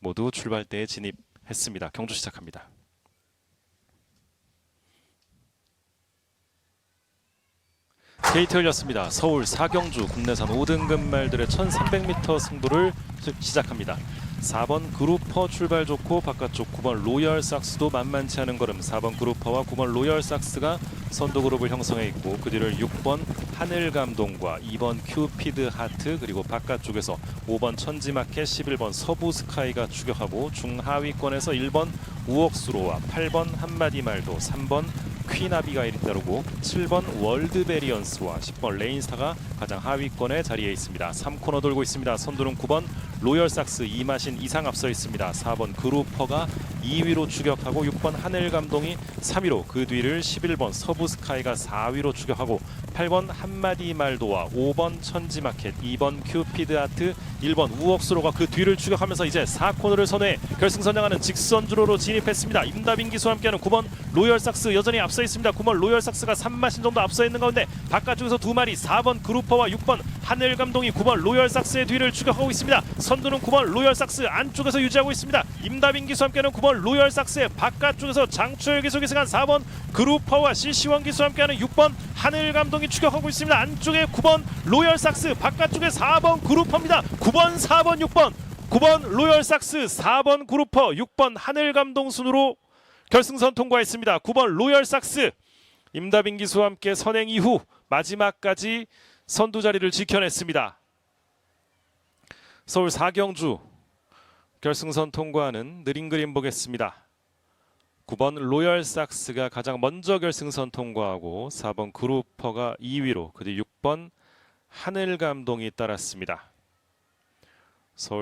모두 출발대에 진입했습니다. 경주 시작합니다. 게이트 열렸습니다. 서울 사경주 국내산 5등급 말들의 1300m 승부를 시- 시작합니다. 4번 그루퍼 출발 좋고 바깥쪽 9번 로열 삭스도 만만치 않은 걸음 4번 그루퍼와 9번 로열 삭스가 선두 그룹을 형성해 있고 그 뒤를 6번 하늘 감동과 2번 큐피드 하트 그리고 바깥쪽에서 5번 천지마켓 11번 서부 스카이가 추격하고 중하위권에서 1번 우억수로와 8번 한마디 말도 3번 퀸 아비가일이 따르고 7번 월드 베리언스와 10번 레인스타가 가장 하위권에 자리해 있습니다. 3코너 돌고 있습니다. 선두는 9번 로열 삭스 이마신 이상 앞서 있습니다. 4번 그루퍼가 2위로 추격하고 6번 하늘 감동이 3위로 그 뒤를 11번 서부 스카이가 4위로 추격하고 8번 한마디 말도와 5번 천지마켓, 2번 큐피드 아트, 1번 우억수로가 그 뒤를 추격하면서 이제 4코너를 선회 결승선양하는 직선주로로 진입했습니다. 임다빈 기수와 함께하는 9번 로열 삭스 여전히 앞서 있습니다. 9번 로열 삭스가 3마신 정도 앞서 있는 가운데 바깥쪽에서 두 마리 4번 그루퍼와 6번 하늘 감동이 9번 로열 삭스의 뒤를 추격하고 있습니다. 선두는 9번 로열 삭스 안쪽에서 유지하고 있습니다. 임다빈 기수와 함께하는 9번 로열 삭스의 바깥쪽에서 장초열 기수 기승한 4번 그루퍼와 CC1 기수와 함께하는 6번 하늘 감동이 추격하고 있습니다. 안쪽에 9번 로열 삭스 바깥쪽에 4번 그루퍼입니다. 9번 4번 6번 9번 로열 삭스 4번 그루퍼 6번 하늘 감동 순으로 결승선 통과했습니다. 9번 로열 삭스 임다빈 기수와 함께 선행 이후 마지막까지 선두 자리를 지켜냈습니다. 서울 사경주 결승선 통과하는 느린 그림 보겠습니다. 9번 로열 삭스가 가장 먼저 결승선 통과하고 4번 그루퍼가 2위로 그뒤 6번 하늘 감동이 따랐습니다. 서울